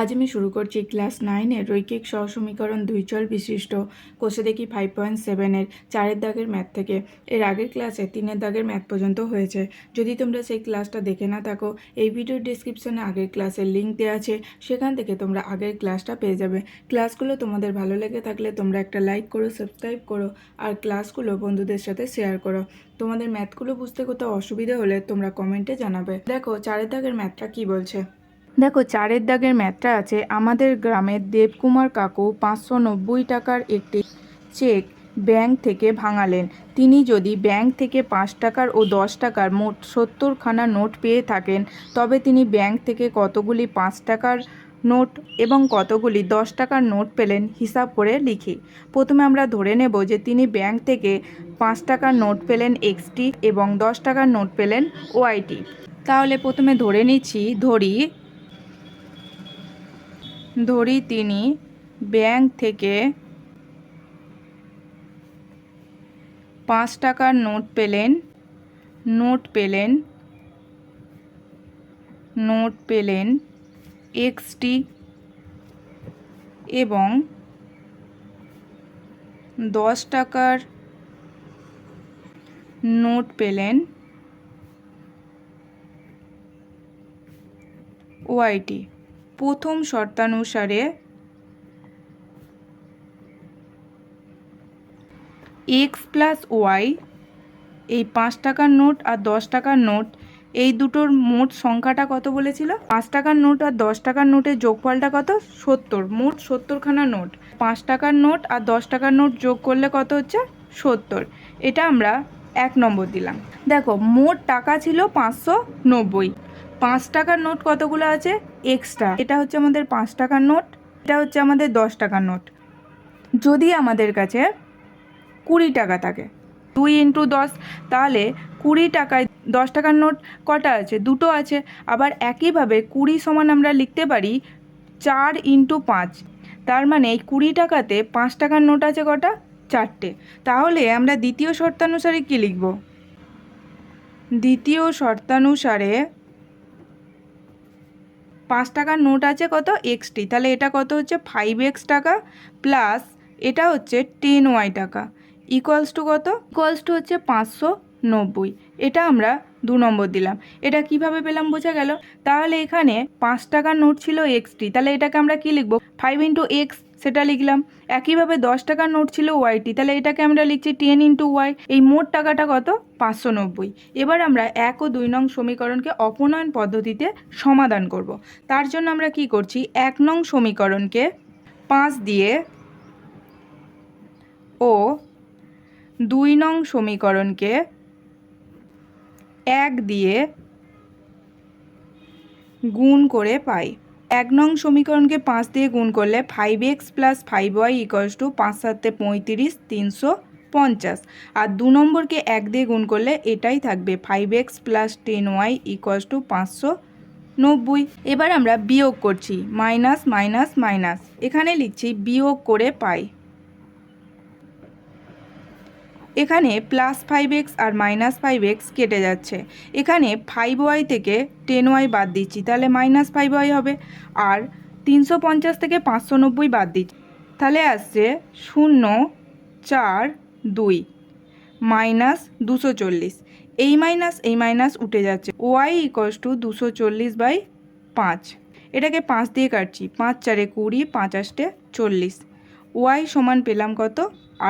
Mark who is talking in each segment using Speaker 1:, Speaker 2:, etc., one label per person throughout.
Speaker 1: আজ আমি শুরু করছি ক্লাস নাইনের রৈখিক সহসমীকরণ দুই চল বিশিষ্ট। কোষে দেখি ফাইভ পয়েন্ট সেভেনের চারের দাগের ম্যাথ থেকে। এর আগের ক্লাসে তিনের দাগের ম্যাথ পর্যন্ত হয়েছে। যদি তোমরা সেই ক্লাসটা দেখে না থাকো, এই ভিডিওর ডিসক্রিপশনে আগের ক্লাসের লিঙ্ক দেওয়া আছে। সেখান থেকে তোমরা আগের ক্লাসটা পেয়ে যাবে। ক্লাসগুলো তোমাদের ভালো লেগে থাকলে তোমরা একটা লাইক করো সাবস্ক্রাইব করো, আর ক্লাসগুলো বন্ধুদের সাথে শেয়ার করো। তোমাদের ম্যাথগুলো বুঝতে কোথাও অসুবিধা হলে তোমরা কমেন্টে জানাবে। দেখো, চারের দাগের ম্যাথটা কি বলছে? দেখো, চারের দাগের ম্যাথটা আছে। আমাদের গ্রামের দেবকুমার কাকু পাঁচশো নব্বই টাকার একটি চেক ব্যাংক থেকে ভাঙালেন। তিনি যদি ব্যাংক থেকে পাঁচ টাকার ও দশ টাকার মোট সত্তরখানা নোট পেয়ে থাকেন, তবে তিনি ব্যাংক থেকে কতগুলি পাঁচ টাকার নোট এবং কতগুলি দশ টাকার নোট পেলেন হিসাব করে লিখি। প্রথমে আমরা ধরে নেব যে তিনি ব্যাংক থেকে পাঁচ টাকার নোট পেলেন এক্সটি এবং দশ টাকার নোট পেলেন ওআইটি তাহলে প্রথমে ধরে নিচ্ছি, ধরি ধরি তিনি ব্যাংক থেকে পাঁচ টাকার নোট পেলেন নোট পেলেন নোট পেলেন এক্সটি এবং দশ টাকার নোট পেলেন ওআইটি প্রথম শর্তানুসারে এক্স প্লাস ওয়াই, এই পাঁচ টাকার নোট আর দশ টাকার নোট, এই দুটোর মোট সংখ্যাটা কত বলেছিল? পাঁচ টাকার নোট আর দশ টাকার নোটের যোগফলটা কত? সত্তর। মোট সত্তরখানা নোট। পাঁচ টাকার নোট আর দশ টাকার নোট যোগ করলে কত হচ্ছে? সত্তর। এটা আমরা এক নম্বর দিলাম। দেখো, মোট টাকা ছিল পাঁচশো নব্বই। পাঁচ টাকার নোট কতগুলো আছে? এক্সট্রা। এটা হচ্ছে আমাদের পাঁচ টাকার নোট, এটা হচ্ছে আমাদের দশ টাকার নোট। যদি আমাদের কাছে কুড়ি টাকা থাকে, দুই ইন্টু দশ, তাহলে কুড়ি টাকায় দশ টাকার নোট কটা আছে? দুটো আছে। আবার একইভাবে কুড়ি সমান আমরা লিখতে পারি চার ইন্টু পাঁচ। তার মানে এই কুড়ি টাকাতে পাঁচ টাকার নোট আছে কটা? চারটে। তাহলে আমরা দ্বিতীয় শর্তানুসারে কী লিখব? দ্বিতীয় শর্তানুসারে পাঁচ টাকার নোট আছে কত? এক্সটি। তাহলে এটা কত হচ্ছে? ফাইভ এক্স টাকা প্লাস এটা হচ্ছে টেন ওয়াই টাকা। ইকুয়ালস টু কত? ইকুয়ালস টু হচ্ছে পাঁচশো নব্বই। এটা আমরা দু নম্বর দিলাম। এটা কীভাবে পেলাম বোঝা গেল? তাহলে এখানে পাঁচ টাকার নোট ছিল এক্সটি। তাহলে এটাকে আমরা কি লিখব? ফাইভ ইন্টু এক্স সেটা লিখলাম। একইভাবে দশ টাকার নোট ছিল ওয়াইটি তাহলে এটাকে আমরা লিখছি টেন ইন্টু ওয়াই এই মোট টাকাটা কত? পাঁচশো নব্বই। এবার আমরা এক ও দুই নং সমীকরণকে অপনয়ন পদ্ধতিতে সমাধান করব। তার জন্য আমরা কি করছি? এক নং সমীকরণকে পাঁচ দিয়ে ও দুই নং সমীকরণকে এক দিয়ে গুণ করে পাই। এক নং সমীকরণকে পাঁচ দিয়ে গুণ করলে five X plus five Y equals to পাঁচ সাতে পঁয়ত্রিশ, তিনশো পঞ্চাশ। আর দু নম্বরকে এক দিয়ে গুণ করলে এটাই থাকবে five X plus ten Y equals to পাঁচশো নব্বই। এবার আমরা বিয়োগ করছি মাইনাস মাইনাস মাইনাস এখানে লিখছি বিয়োগ করে পাই। এখানে প্লাস ফাইভ এক্স আর মাইনাস ফাইভ এক্স কেটে যাচ্ছে। এখানে ফাইভ ওয়াই থেকে টেন ওয়াই বাদ দিচ্ছি, তাহলে মাইনাস ফাইভ ওয়াই হবে। আর তিনশো পঞ্চাশ থেকে পাঁচশো নব্বই বাদ দিচ্ছি, তাহলে আসছে শূন্য চার দুই মাইনাস দুশো চল্লিশ। এই মাইনাস এই মাইনাস উঠে যাচ্ছে। ওয়াই ইকস টু দুশো চল্লিশ বাই পাঁচ। এটাকে পাঁচ দিয়ে কাটছি, পাঁচ চারে কুড়ি, পাঁচ আষ্টে চল্লিশ। ওয়াই সমান পেলাম কত?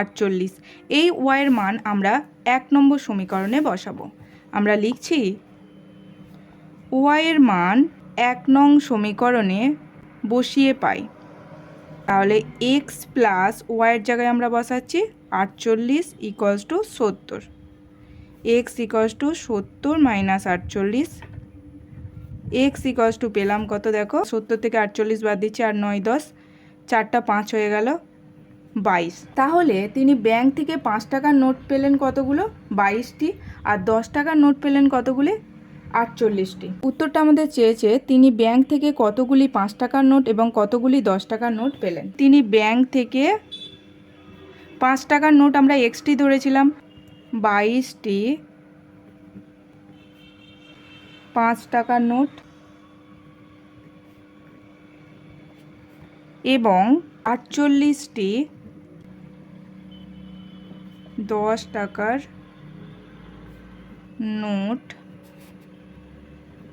Speaker 1: আটচল্লিশ। এই ওয়াইয়ের মান আমরা এক নম্বর সমীকরণে বসাবো। আমরা লিখছি, ওয়াইয়ের মান এক নং সমীকরণে বসিয়ে পাই। তাহলে এক্স প্লাস ওয়াইয়ের জায়গায় আমরা বসাচ্ছি, আটচল্লিশ ইকোয়ালস টু সত্তর। এক্স ইকোয়ালস টু সত্তর মাইনাস আটচল্লিশ। এক্স ইকোয়ালস টু পেলাম কত দেখো? সত্তর থেকে আটচল্লিশ বাদ দিচ্ছি, আর নয় দশ। চারটা পাঁচ হয়ে গেল। বাইশ। তাহলে তিনি ব্যাংক থেকে পাঁচ টাকার নোট পেলেন কতগুলো? বাইশটি। আর দশ টাকার নোট পেলেন কতগুলি? আটচল্লিশটি। উত্তরটা আমাদের চেয়েছে, তিনি ব্যাংক থেকে কতগুলি পাঁচ টাকার নোট এবং কতগুলি দশ টাকার নোট পেলেন? তিনি ব্যাংক থেকে পাঁচ টাকার নোট আমরা এক্সটি ধরেছিলাম। বাইশটি, পাঁচ টাকার নোট এবং আটচল্লিশটি দশ টাকার নোট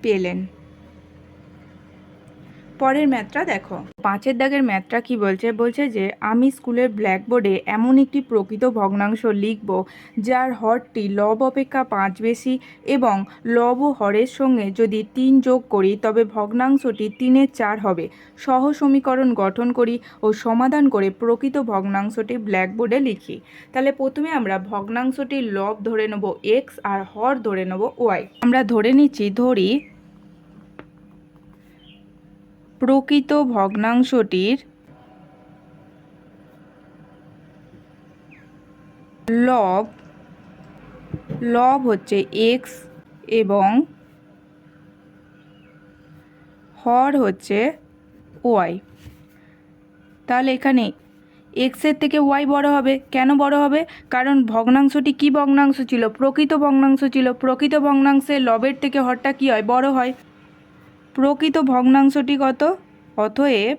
Speaker 1: পেলেন। পরের ম্যাথটা দেখো। পাঁচের দাগের ম্যাথটা কি বলছে? বলছে যে, আমি স্কুলের ব্ল্যাকবোর্ডে এমন একটি প্রকৃত ভগ্নাংশ লিখব, যার হরটি লব অপেক্ষা পাঁচ বেশি এবং লব ও হরের সঙ্গে যদি তিন যোগ করি, তবে ভগ্নাংশটি তিনের চার হবে। সহ সমীকরণ গঠন করি ও সমাধান করে প্রকৃত ভগ্নাংশটি ব্ল্যাকবোর্ডে লিখি। তাহলে প্রথমে আমরা ভগ্নাংশটির লব ধরে নেব এক্স আর হর ধরে নেব ওয়াই আমরা ধরে নিচ্ছি, ধরি প্রকৃত ভগ্নাংশটির লব লব হচ্ছে এক্স এবং হর হচ্ছে ওয়াই তাহলে এখানে এক্সের থেকে ওয়াই বড় হবে। কেন বড় হবে? কারণ ভগ্নাংশটি কি ভগ্নাংশ ছিল? প্রকৃত ভগ্নাংশ ছিল। প্রকৃত ভগ্নাংশে লবের থেকে হরটা কি হয়? বড় হয়। প্রকৃত ভগ্নাংশটি কত? অতএব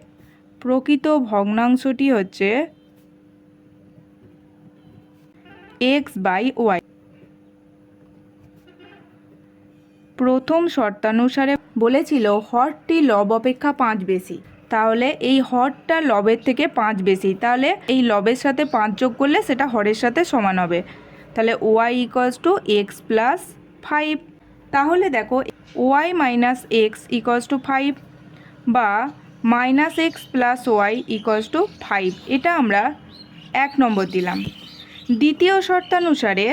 Speaker 1: প্রকৃত ভগ্নাংশটি হচ্ছে এক্স বাই ওয়াই প্রথম শর্তানুসারে বলেছিল, হরটি লব অপেক্ষা পাঁচ বেশি। তাহলে এই হরটা লবের থেকে পাঁচ বেশি। তাহলে এই লবের সাথে পাঁচ যোগ করলে সেটা হরের সাথে সমান হবে। তাহলে Y equals to X plus five তাহলে দেখো Y minus X equals to five বা minus X plus Y equals to five এটা আমরা এক নম্বর দিলাম। দ্বিতীয় শর্তানুসারে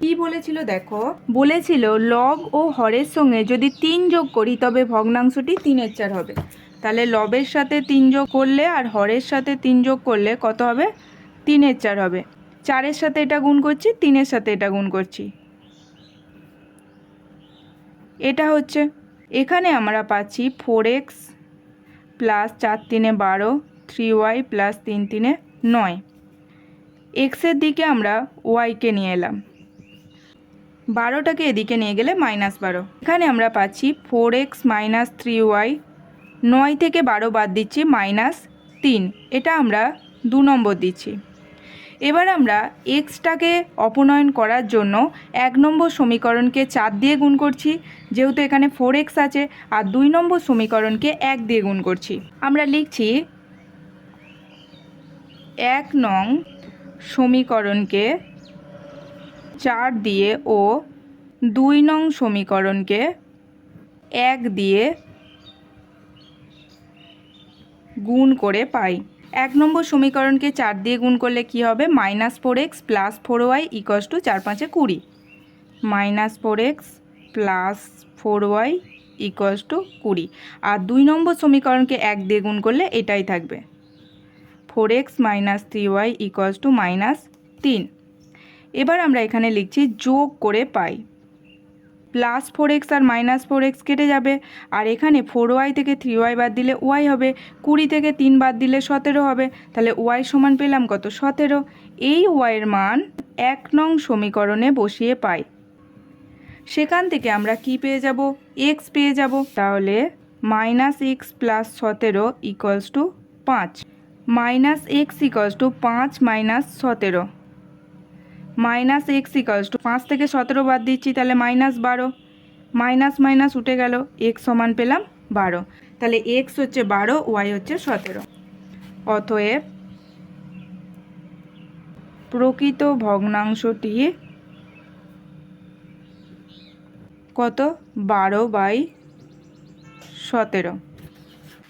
Speaker 1: কি বলেছিল দেখো? বলেছিল লব ও হরের সঙ্গে যদি তিন যোগ করি, তবে ভগ্নাংশটি তিনের চার হবে। তাহলে লবের সাথে তিন যোগ করলে আর হরের সাথে তিন যোগ করলে কত হবে? তিনের চার হবে। চারের সাথে এটা গুণ করছি, তিনের সাথে এটা গুণ করছি। এটা হচ্ছে, এখানে আমরা পাচ্ছি ফোর এক্স প্লাস চার তিনে বারো থ্রি ওয়াই প্লাস তিন তিনে নয়। এক্সের দিকে আমরা ওয়াইকে নিয়ে এলাম। বারোটাকে এদিকে নিয়ে গেলে মাইনাস বারো। এখানে আমরা পাচ্ছি four X minus three Y নয় থেকে বারো বাদ দিচ্ছি মাইনাস তিন। এটা আমরা দু নম্বর দিচ্ছি। এবার আমরা এক্সটাকে অপনয়ন করার জন্য এক নম্বর সমীকরণকে চার দিয়ে গুণ করছি, যেহেতু এখানে ফোর এক্স আছে, আর দুই নম্বর সমীকরণকে এক দিয়ে গুণ করছি। আমরা লিখছি এক নং সমীকরণকে চার দিয়ে ও দুই নং সমীকরণকে এক দিয়ে গুণ করে পাই। এক নম্বর সমীকরণকে চার দিয়ে গুণ করলে কি হবে? Minus four X plus four Y equals to চার পাঁচে কুড়ি। Minus four X plus four Y equals to কুড়ি। আর দুই নম্বর সমীকরণকে এক দিয়ে গুণ করলে এটাই থাকবে। Four X minus three Y equals to minus তিন। এবার আমরা এখানে লিখছি যোগ করে পাই। প্লাস ফোর এক্স আর মাইনাস ফোর এক্স কেটে যাবে। আর এখানে ফোর ওয়াই থেকে থ্রি ওয়াই বাদ দিলে ওয়াই হবে, কুড়ি থেকে তিন বাদ দিলে সতেরো হবে। তাহলে ওয়াই সমান পেলাম কত? সতেরো। এই ওয়াইয়ের মান এক নং সমীকরণে বসিয়ে পাই। সেখান থেকে আমরা কি পেয়ে যাব? এক্স পেয়ে যাব। তাহলে মাইনাস এক্স প্লাস সতেরো ইকুয়ালস টু পাঁচ। মাইনাস এক্স ইকুয়ালস টু পাঁচ মাইনাস সতেরো। মাইনাস এক্স ইকালস টু, পাঁচ থেকে সতেরো বাদ দিচ্ছি, তাহলে মাইনাস বারো। মাইনাস মাইনাস উঠে গেল, এক্স সমান পেলাম বারো। তাহলে এক্স হচ্ছে বারো, ওয়াই হচ্ছে সতেরো। অতএব প্রকৃত ভগ্নাংশটি কত? বারো বাই সতেরো।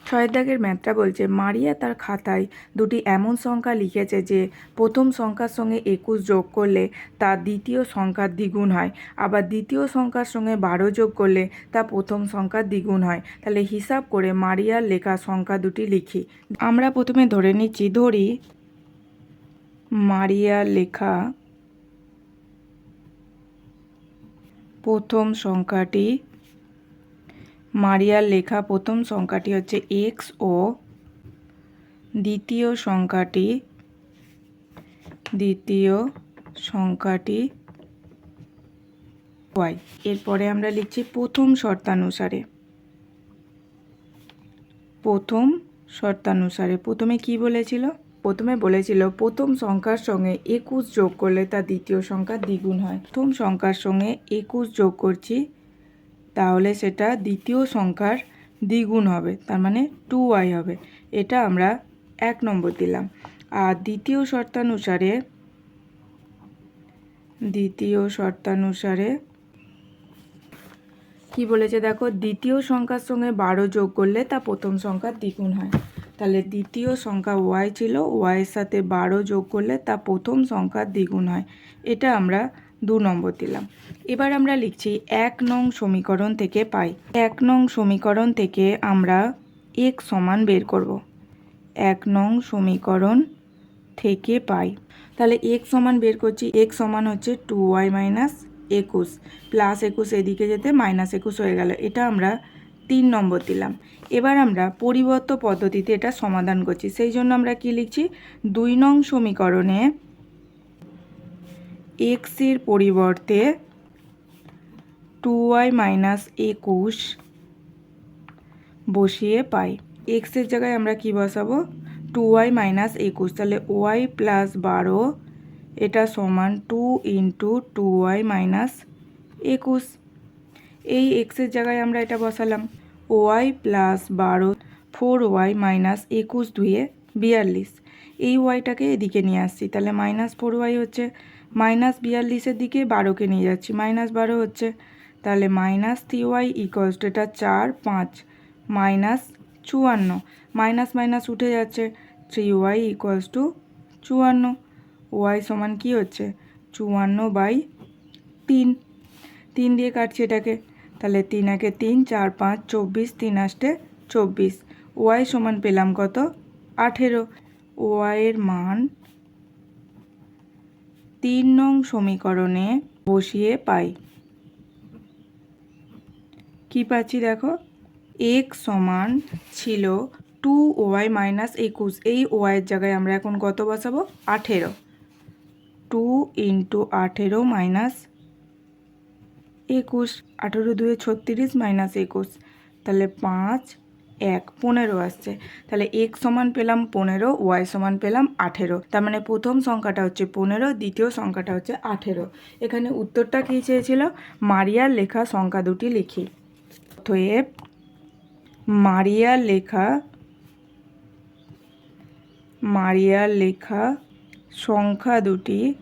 Speaker 1: ছয়ের দাগের ম্যাথটা বলছে, মারিয়া তার খাতায় দুটি এমন সংখ্যা লিখেছে যে প্রথম সংখ্যার সঙ্গে একুশ যোগ করলে তা দ্বিতীয় সংখ্যার দ্বিগুণ হয়, আবার দ্বিতীয় সংখ্যার সঙ্গে বারো যোগ করলে তা প্রথম সংখ্যার দ্বিগুণ হয়। তাহলে হিসাব করে মারিয়ার লেখা সংখ্যা দুটি লিখি। আমরা প্রথমে ধরে নিচ্ছি, ধরি মারিয়ার লেখা প্রথম সংখ্যাটি মারিয়ার লেখা প্রথম সংখ্যাটি হচ্ছে এক্স ও দ্বিতীয় সংখ্যাটি দ্বিতীয় সংখ্যাটি ওয়াই এরপরে আমরা লিখছি প্রথম শর্তানুসারে। প্রথম শর্তানুসারে। প্রথমে কি বলেছিল? প্রথমে বলেছিল প্রথম সংখ্যার সঙ্গে একুশ যোগ করলে তা দ্বিতীয় সংখ্যার দ্বিগুণ হয়। প্রথম সংখ্যার সঙ্গে একুশ যোগ করছি তাহলে সেটা দ্বিতীয় সংখ্যার দ্বিগুণ হবে, তার মানে টু ওয়াই হবে। এটা আমরা এক নম্বর দিলাম। আর দ্বিতীয় শর্তানুসারে দ্বিতীয় শর্তানুসারে কি বলেছে দেখো, দ্বিতীয় সংখ্যার সঙ্গে বারো যোগ করলে তা প্রথম সংখ্যার দ্বিগুণ হয়। তাহলে দ্বিতীয় সংখ্যা ওয়াই ছিল ওয়াইয়ের সাথে বারো যোগ করলে তা প্রথম সংখ্যার দ্বিগুণ হয়। এটা আমরা দু নম্বর দিলাম। এবার আমরা লিখছি এক নং সমীকরণ থেকে পাই। এক নং সমীকরণ থেকে আমরা এক সমান বের করব। এক নং সমীকরণ থেকে পাই। তাহলে এক সমান বের করছি, এক সমান হচ্ছে টু ওয়াই মাইনাস একুশ। প্লাস একুশ এদিকে যেতে মাইনাস একুশ হয়ে গেল। এটা আমরা তিন নম্বর দিলাম। এবার আমরা পরিবর্ত পদ্ধতিতে এটা সমাধান করছি। সেই জন্য আমরা কি লিখছি? দুই নং সমীকরণে এক্সের পরিবর্তে টু ওয়াই মাইনাস একুশ বসিয়ে পাই। এক্সের জায়গায় আমরা কি বসাবো? টু ওয়াই মাইনাস একুশ। তাহলে ওয়াই প্লাস বারো, এটা সমান two into two Y minus একুশ। এই এক্সের জায়গায় আমরা এটা বসালাম। ওয়াই প্লাস বারো, ফোর ওয়াই মাইনাস একুশ দুয়ে বিয়াল্লিশ। এই ওয়াইটাকে এদিকে নিয়ে আসছি। তাহলে মাইনাস ফোর ওয়াই হচ্ছে মাইনাস বিয়াল্লিশের দিকে বারোকে নিয়ে যাচ্ছি। মাইনাস বারো হচ্ছে তাহলে মাইনাস থ্রি ওয়াই ইকোয়ালস এটা চার পাঁচ, মাইনাস চুয়ান্ন। মাইনাস মাইনাস উঠে যাচ্ছে থ্রি ওয়াই ইকোয়ালস টু চুয়ান্ন। ওয়াই সমান কি হচ্ছে? চুয়ান্ন বাই তিন। তিন দিয়ে কাটছি এটাকে। তাহলে তিন একে তিন, চার পাঁচ, চব্বিশ, তিন আষ্টে চব্বিশ। ওয়াই সমান পেলাম কত? আঠেরো। ওয়াইয়ের মান তিন নং সমীকরণে বসিয়ে পাই। কি পাচ্ছি দেখো? এক সমান ছিল টু ওয়াই মাইনাস একুশ। এই ওয়াইয়ের জায়গায় আমরা এখন কত বসাবো? আঠেরো। টু ইন্টু আঠেরো মাইনাস একুশ। আঠেরো দুয়ে ছত্রিশ মাইনাস একুশ। তাহলে পাঁচ এক, পনেরো আসছে। তাহলে এক সমান পেলাম পনেরো, ওয়াই সমান পেলাম আঠেরো। তার মানে প্রথম সংখ্যাটা হচ্ছে পনেরো, দ্বিতীয় সংখ্যাটা হচ্ছে আঠেরো। এখানে উত্তরটা কী চেয়েছিল? মারিয়ার লেখা সংখ্যা দুটি লিখি। অতএব মারিয়ার লেখা মারিয়ার লেখা সংখ্যা দুটি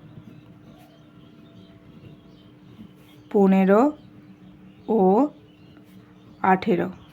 Speaker 1: পনেরো ও আঠেরো।